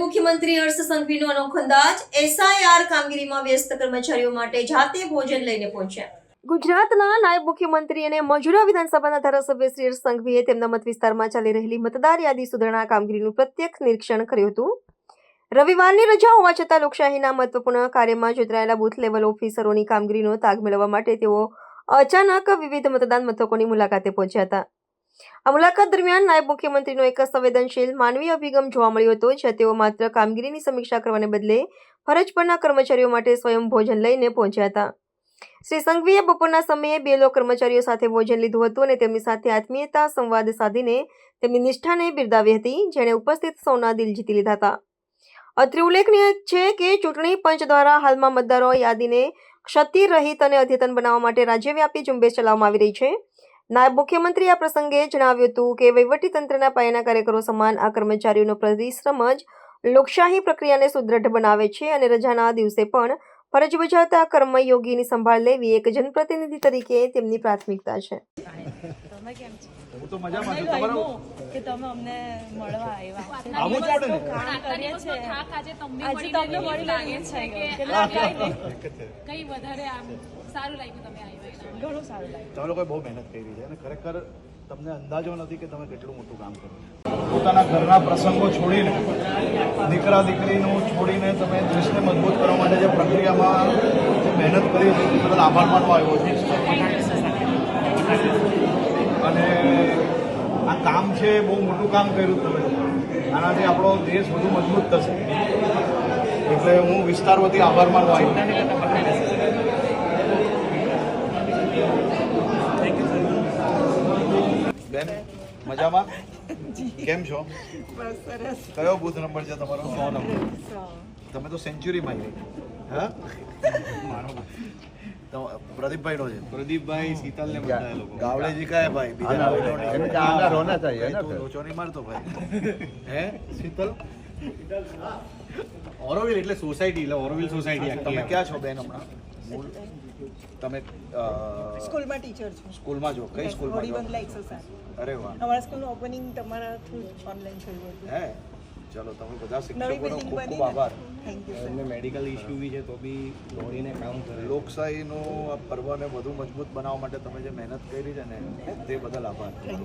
મુખ્યમંત્રી હર્ષ સંઘવીનો અનોખો અંદાજ. એસઆઈઆર કામગીરીમાં વ્યસ્ત કર્મચારીઓ માટે જાતે ભોજન લઈને પહોંચ્યા. ગુજરાતના નાયબ મુખ્યમંત્રી અને મજુરા વિધાનસભાના ધારાસભ્ય શ્રી હર્ષ સંઘવીએ તેમના મત વિસ્તારમાં ચાલી રહેલી મતદાર યાદી સુધારણા કામગીરીનું પ્રત્યક્ષ નિરીક્ષણ કર્યું હતું. રવિવારની રજા હોવા છતાં લોકશાહીના મહત્વપૂર્ણ કાર્યમાં જોતરાયેલા બૂથ લેવલ ઓફિસરોની કામગીરીનો તાગ મેળવવા માટે તેઓ અચાનક વિવિધ મતદાન મથકોની મુલાકાતે પહોંચ્યા હતા. આ મુલાકાત દરમિયાન નાયબ મુખ્યમંત્રીનો એક સંવેદનશીલ માનવીય અભિગમ જોવા મળ્યો હતો, જ્યાં તેઓ માત્ર કામગીરીની સમીક્ષા કરવાને બદલે ફરજ પરના કર્મચારીઓ માટે સ્વયં ભોજન લઈને પહોંચ્યા હતા. શ્રી સંઘવીએ બપોરના સમયે બે લો કર્મચારીઓ સાથે ભોજન લીધું હતું અને તેમની સાથે આત્મીયતા, સંવાદ સાધીને તેમની નિષ્ઠાને બિરદાવી હતી, જેણે ઉપસ્થિત સૌના દિલ જીતી લીધા હતા. અત્રે ઉલ્લેખનીય છે કે ચૂંટણી પંચ દ્વારા હાલમાં મતદારો યાદીને ક્ષતિરહિત અને અદ્યતન બનાવવા માટે રાજ્યવ્યાપી ઝુંબેશ ચલાવવામાં આવી રહી છે. નાયબ મુખ્યમંત્રી આ પ્રસંગે જણાવ્યું હતું કે વહીવટીતંત્રના પાયાના કાર્યકરો સમાન આ કર્મચારીઓનો પરિશ્રમ જ લોકશાહી પ્રક્રિયાને સુદૃઢ બનાવે છે અને રજાના દિવસે પણ ફરજ બજાવતા કર્મયોગીની સંભાળ લેવી એક જનપ્રતિનિધિ તરીકે તેમની પ્રાથમિકતા છો? હું તો મજામાં છું. તમારો કે તમે અમને મળવા આવ્યા. આવું જ પડે ને? કામ કરીએ છે થાક આજે તમને આજે મળીને તમને એવું મળીને લાગે છે કે ગયું કે ના, કંઈ નહીં. કંઈ વધારે આમ સારું લાગ્યું તમે આવ્યા ઘણું સારું લાગ્યું. તમે લોકોએ બહુ મહેનત કરી છે અને ખરેખર તમને અંદાજો નથી કે તમે કેટલું મોટું કામ કર્યું પોતાના ઘરના પ્રસંગો છોડીને દીકરા દીકરીનું છોડીને તમે દેશને મજબૂત કરવા માટે જે પ્રક્રિયામાં જે મહેનત કરી છે બદલ આભાર માનવા આવ્યો છું અને આ કામ છે બહુ મોટું કામ કર્યું તમે. આનાથી આપણો દેશ વધુ મજબૂત થશે. એટલે હું વિસ્તાર વતી આભાર માનવા બેન મજામાં? કેમ છો? કયો બુથ નંબર છે તમારો? સો. નંબર તમે તો સેન્ચુરીમાં આવી હા? પ્રદીપભાઈનો છે. પ્રદીપભાઈ શીતલને બધા ગાવડેજી કાય ભાઈ બીજા એને ભાઈ. શીતલ? ઓરોવિલ એટલે સોસાયટી એટલે ઓરોવિલ સોસાયટી તમે ક્યાં છો બેન તમે સ્કૂલમાં ટીચર છો. સ્કૂલમાં જો કઈ સ્કૂલમાં અરે ઓપનિંગ તમારા હે? ચલો તમે બધા શિક્ષકોનો ખૂબ ખૂબ આભાર. થેન્ક એમને મેડિકલ ઇશ્યુ બી છે તો બી દોડીને કામ કરે. લોકશાહીનો આ પર્વને વધુ મજબૂત બનાવવા માટે તમે જે મહેનત કરી છે ને તે બદલ આભાર.